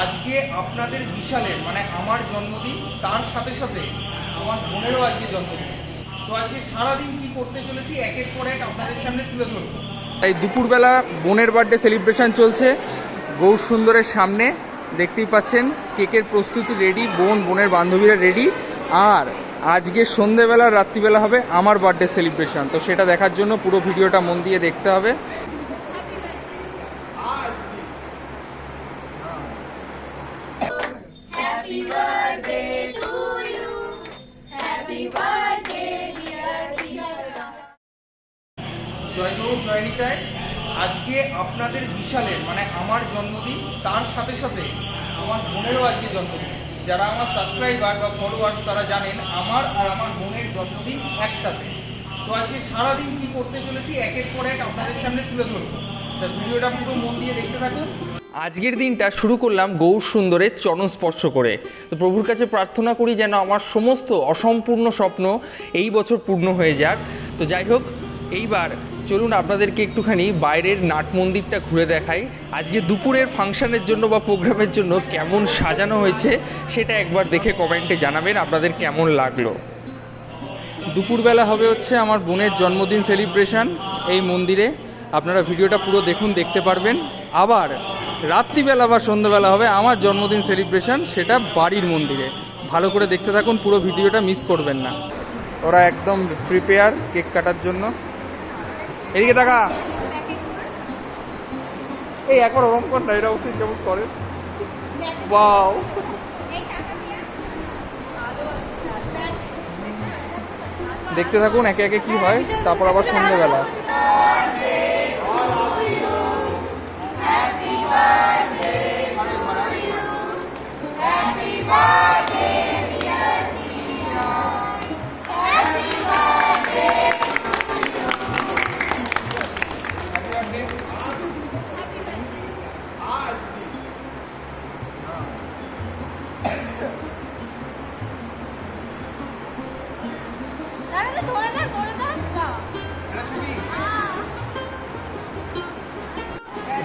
আজকে আপনাদের বিশালের মানে আমার জন্মদিন, তার সাথে সাথে আমার বোনেরও আজকে জন্মদিন। তো আজকে সারাদিন কি করতে চলেছি, একের পর এক আপনাদের সামনে তুলে ধরবো। এই দুপুরবেলা বোনের বার্থডে সেলিব্রেশন চলছে, গৌর সুন্দরের সামনে, দেখতেই পাচ্ছেন, কেকের প্রস্তুতি রেডি বোন, বোনের বান্ধবীরা রেডি আর আজকে সন্ধেবেলা, রাত্রিবেলা হবে আমার বার্থডে সেলিব্রেশন তো সেটা দেখার জন্য পুরো ভিডিওটা মন দিয়ে দেখতে হবে। Happy birthday to you. Happy birthday, dear Priyanka. জয় গৌর জয় আজকে আপনাদের বিশালের মানে আমার জন্মদিন তার সাথে সাথে আমার বোনেরও আজকে জন্মদিন। যারা আমার সাবস্ক্রাইবার বা ফলোয়ার্স তারা জানেন আমার আর আমার বোনের জন্মদিন একসাথে। তো আজকে সারাদিন কি করতে চলেছি একের পর এক আপনাদের সামনে তুলে ধরবো। তা ভিডিওটা পুরো মন দিয়ে দেখতে থাকুন। আজকের দিনটা শুরু করলাম গৌর সুন্দরের চরণ স্পর্শ করে। তো প্রভুর কাছে প্রার্থনা করি যেন আমার সমস্ত অসম্পূর্ণ স্বপ্ন এই বছর পূর্ণ হয়ে যাক। তো যাই হোক, এইবার চলুন আপনাদেরকে একটুখানি বাইরের নাট মন্দিরটা ঘুরে দেখাই। আজকে দুপুরের ফাংশনের জন্য বা প্রোগ্রামের জন্য কেমন সাজানো হয়েছে সেটা একবার দেখে কমেন্টে জানাবেন আপনাদের কেমন লাগল। দুপুরবেলা হবে হচ্ছে আমার বোনের জন্মদিন সেলিব্রেশন এই মন্দিরে। আপনারা ভিডিওটা পুরো দেখুন, দেখতে পারবেন। আবার রাত্রিবেলা বা সন্ধ্যাবেলা হবে আমার জন্মদিন সেলিব্রেশন, সেটা বাড়ির মন্দিরে। ভালো করে দেখতে থাকুন, পুরো ভিডিওটা মিস করবেন না। ওরা একদম প্রিপেয়ার কেক কাটার জন্য। এদিকে টাকা এই একবার ওরম কর না এটা অবশ্যই কেমন করে? বাও দেখতে থাকুন, একে একে কি হয়, তারপর আবার সন্ধ্যেবেলা।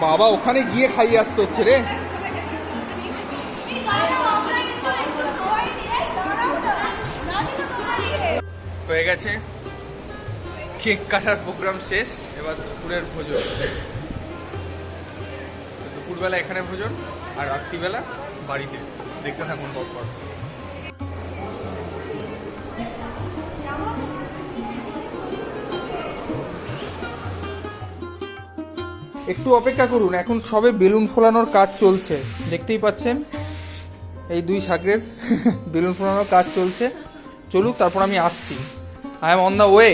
বাবা ওখানে গিয়ে খাইয়ে আসতে হচ্ছে রে। হয়ে গেছে। কেক কাটার প্রোগ্রাম শেষ, এবার দুপুরের ভোজন। দুপুরবেলা এখানে ভোজন, আর রাত্রিবেলা বাড়িতে। দেখতে থাকুন পরপর। একটু অপেক্ষা করুন, এখন সবে বেলুন ফোলানোর কাজ চলছে। দেখতেই পাচ্ছেন, এই দুই সাগরের বেলুন ফোলানোর কাজ চলছে। চলুক, তারপর আমি আসছি। I am on the way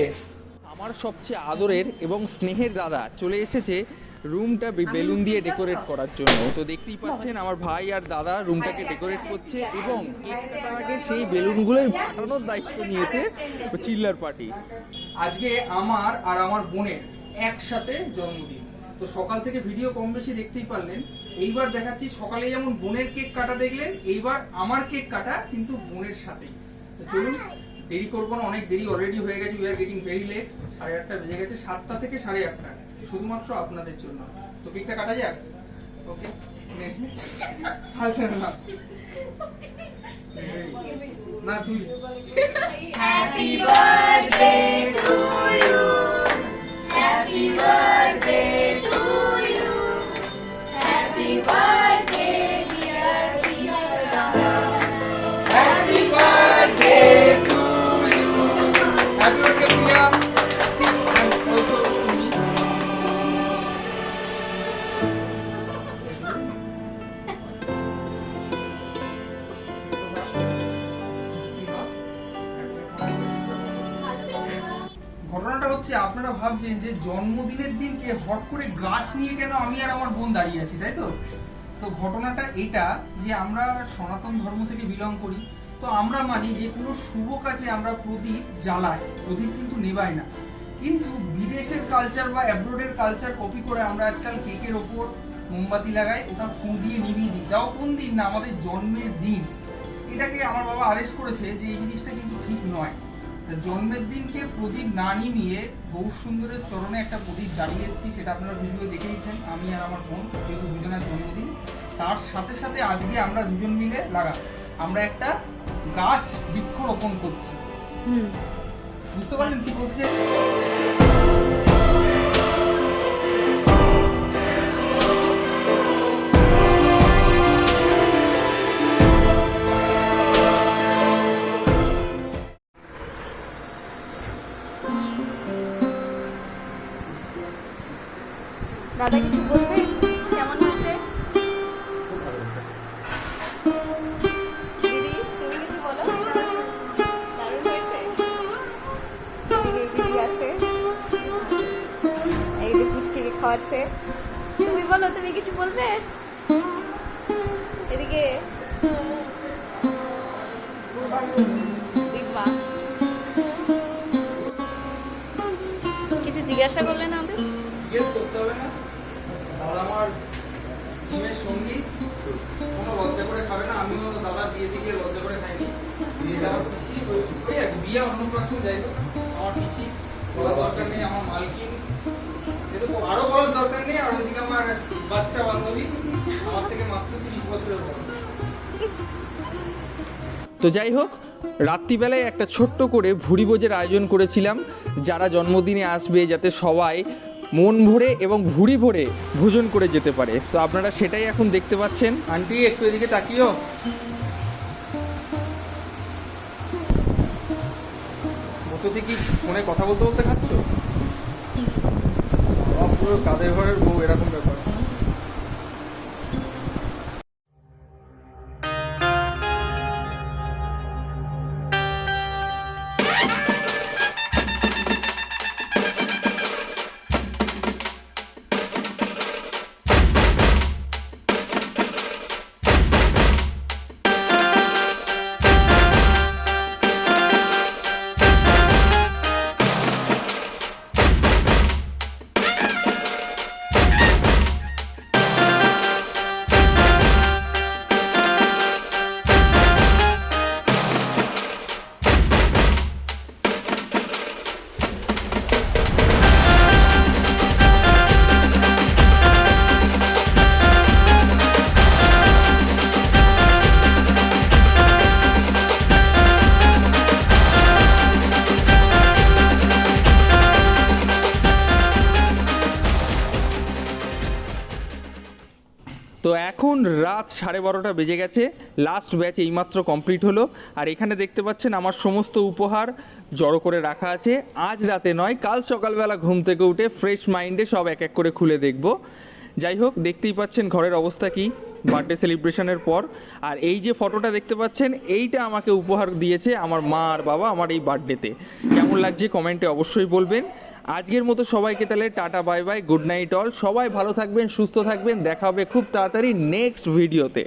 আমার সবচেয়ে আদরের এবং স্নেহের দাদা চলে এসেছে রুমটা বেলুন দিয়ে ডেকোরেট করার জন্য তো দেখতেই পাচ্ছেন আমার ভাই আর দাদা রুমটাকে ডেকোরেট করছে এবং কেক কাটার আগে সেই বেলুনগুলোই ফাটানোর দায়িত্ব নিয়েছে চিল্লার পার্টি আজকে আমার আর আমার বোনের একসাথে জন্মদিন তো সকাল থেকে ভিডিও কম বেশি দেখতেই পারলেন এইবার দেখাচ্ছি সকালে যেমন বোনের কেক কাটা দেখলেন এইবার আমার কেক কাটা কিন্তু বোনের সাথে তো চলুন দেরি করব না, অনেক দেরি অলরেডি হয়ে গেছে we are getting very late সাড়ে আটটা বেজে গেছে, সাতটা থেকে সাড়ে আটটা, শুধুমাত্র আপনাদের জন্য। তো কেকটা কাটা যাক? ওকে হাসেন না না, তুই Happy birthday to ভাবছেন যে জন্মদিনের দিনকে হট করে গাছ নিয়ে কেন আমি আর আমার বোন দাঁড়িয়ে আছি, তাই তো? তো ঘটনাটা এটা যে আমরা সনাতন ধর্ম থেকে বিলং করি, তো আমরা মানি যে কোনো শুভ কাজে আমরা প্রদীপ জ্বালাই, প্রদীপ কিন্তু নেবাই না। কিন্তু বিদেশের কালচার বা অ্যাব্রোডের কালচার কপি করে আমরা আজকাল কেকের ওপর মোমবাতি লাগাই, ওটা ফু দিয়ে নিভিয়ে দিই। তাও কোন দিন না, আমাদের জন্মের দিন। এটাকে আমার বাবা আদেশ করেছে যে এই জিনিসটা কিন্তু ঠিক নয়। জন্মের দিনকে প্রদীপ না নিমিয়ে বহু সুন্দরের চরণে একটা প্রদীপ জ্বালিয়ে এসেছি সেটা আপনারা ভিডিও দেখেইছেন আমি আর আমার বোন যেহেতু দুজনের জন্মদিন। তার সাথে সাথে আজকে আমরা দুজন মিলে লাগা আমরা একটা গাছ বৃক্ষরোপণ করছি। হুম। বুঝতে পারলেন কি বলছে দাদা কিছু বলবে? কেমন হয়েছে দিদি, তুমি কিছু বলো? দারুণ হয়েছে। দিদি আছে। এই যে পুচকিকে খাওয়াচ্ছে। তুমি বলো, তুমি কিছু বলবে? এদিকে কিছু জিজ্ঞাসা করলে না জিজ্ঞেস করতে হবে না। আমার জিমের সঙ্গী। কোনো লজ্জা করে খাবে না আমিও দাদা লজ্জা করে খাইনি। বিয়েটা ওই- ওই আর কি, বিয়ে যাই আমার পিসি বলার দরকার নেই আমার মালকিন। তো আরও বলার দরকার নেই আর ওইদিকে আমার বাচ্চা বান্ধবী আমার থেকে মাত্র তিরিশ বছরের বড়। তো যাই হোক রাত্রিবেলায় একটা ছোট্ট করে ভুড়ি ভোজের আয়োজন করেছিলাম। যারা জন্মদিনে আসবে যাতে সবাই মন ভরে এবং ভুড়ি ভরে ভোজন করে যেতে পারে। তো আপনারা সেটাই এখন দেখতে পাচ্ছেন। আন্টি, একটু এদিকে তাকিও। বসতে কি ফোনে কথা বলতে বলতে খাচ্ছ? কাদের ঘরের বউ এরকম ব্যাপার? তো এখন রাত সাড়ে বারোটা বেজে গেছে। লাস্ট ব্যাচ এইমাত্র কমপ্লিট হলো। আর এখানে দেখতে পাচ্ছেন, আমার সমস্ত উপহার জড়ো করে রাখা আছে। আজ রাতে নয়, কাল সকালবেলা ঘুম থেকে উঠে ফ্রেশ মাইন্ডে সব এক এক করে খুলে দেখব। যাই হোক, দেখতেই পাচ্ছেন ঘরের অবস্থা কি। বার্থডে সেলিব্রেশনের পর। আর এই যে ফটোটা দেখতে পাচ্ছেন, এইটা আমাকে উপহার দিয়েছে আমার মা আর বাবা আমার এই বার্থডেতে কেমন লাগছে কমেন্টে অবশ্যই বলবেন। আজকের মতো সবাইকে তাহলে tata, bye bye, good night all. সবাই ভালো থাকবেন, সুস্থ থাকবেন। দেখা হবে খুব তাড়াতাড়ি নেক্সট ভিডিওতে